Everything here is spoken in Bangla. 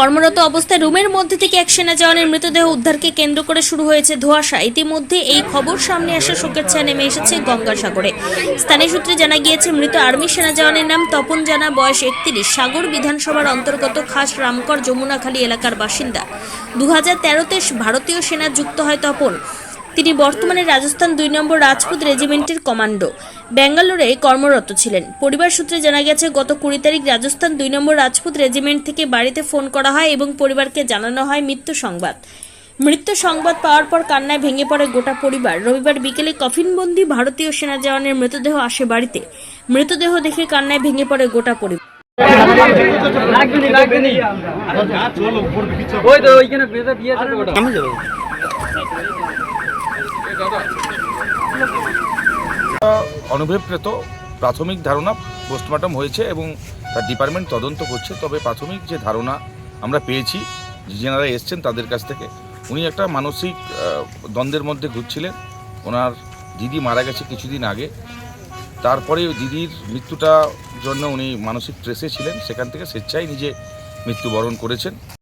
কর্মরত অবস্থায় রুমের মধ্যে থেকে এক সেনা জওয়ানের মৃতদেহ উদ্ধারকে কেন্দ্র করে শুরু হয়েছে ধোয়াশা। ইতিমধ্যে এই খবর সামনে আসা শোকের ছায়া নেমে এসেছে গঙ্গাসাগরে। স্থানীয় সূত্রে জানা গিয়েছে, মৃত আর্মি সেনা জওয়ানের নাম তপন জানা, বয়স একত্রিশ। সাগর বিধানসভার অন্তর্গত খাস রামকর যমুনাখালী এলাকার বাসিন্দা। দু হাজার তেরোতে ভারতীয় সেনা যুক্ত হয় তপন। তিনি বর্তমানে রাজস্থান দুই নম্বর রাজপুত রেজিমেন্টের কমান্ডো। ব্যাঙ্গালোরে কর্মরত ছিলেন। পরিবার সূত্রে জানা গেছে গত কুড়ি তারিখ রাজস্থান দুই নম্বর রাজপুত রেজিমেন্ট থেকে বাড়িতে ফোন করা হয় এবং পরিবারকে জানানো হয় মৃত্যু সংবাদ। মৃত্যু সংবাদ পাওয়ার পর কান্নায় ভেঙে পড়ে গোটা পরিবার। রবিবার বিকেলে কফিনবন্দি ভারতীয় সেনা জওয়ানের মৃতদেহ আসে বাড়িতে। মৃতদেহ দেখে কান্নায় ভেঙে পড়ে গোটা পরিবার। ওই তো ওইখানে দিয়েছে তো ওটা আমি যাব অনুভবকৃত প্রাথমিক ধারণা পোস্টমর্টম হয়েছে এবং তার ডিপার্টমেন্ট তদন্ত করছে। তবে প্রাথমিক যে ধারণা আমরা পেয়েছি যেনারা এসছেন তাদের কাছ থেকে, উনি একটা মানসিক দ্বন্দ্বের মধ্যে ঘুরছিলেন। ওনার দিদি মারা গেছে কিছুদিন আগে। তারপরে দিদির মৃত্যুটা জন্য উনি মানসিক ট্রেসে ছিলেন। সেখান থেকে স্বেচ্ছায় নিজে মৃত্যুবরণ করেছেন।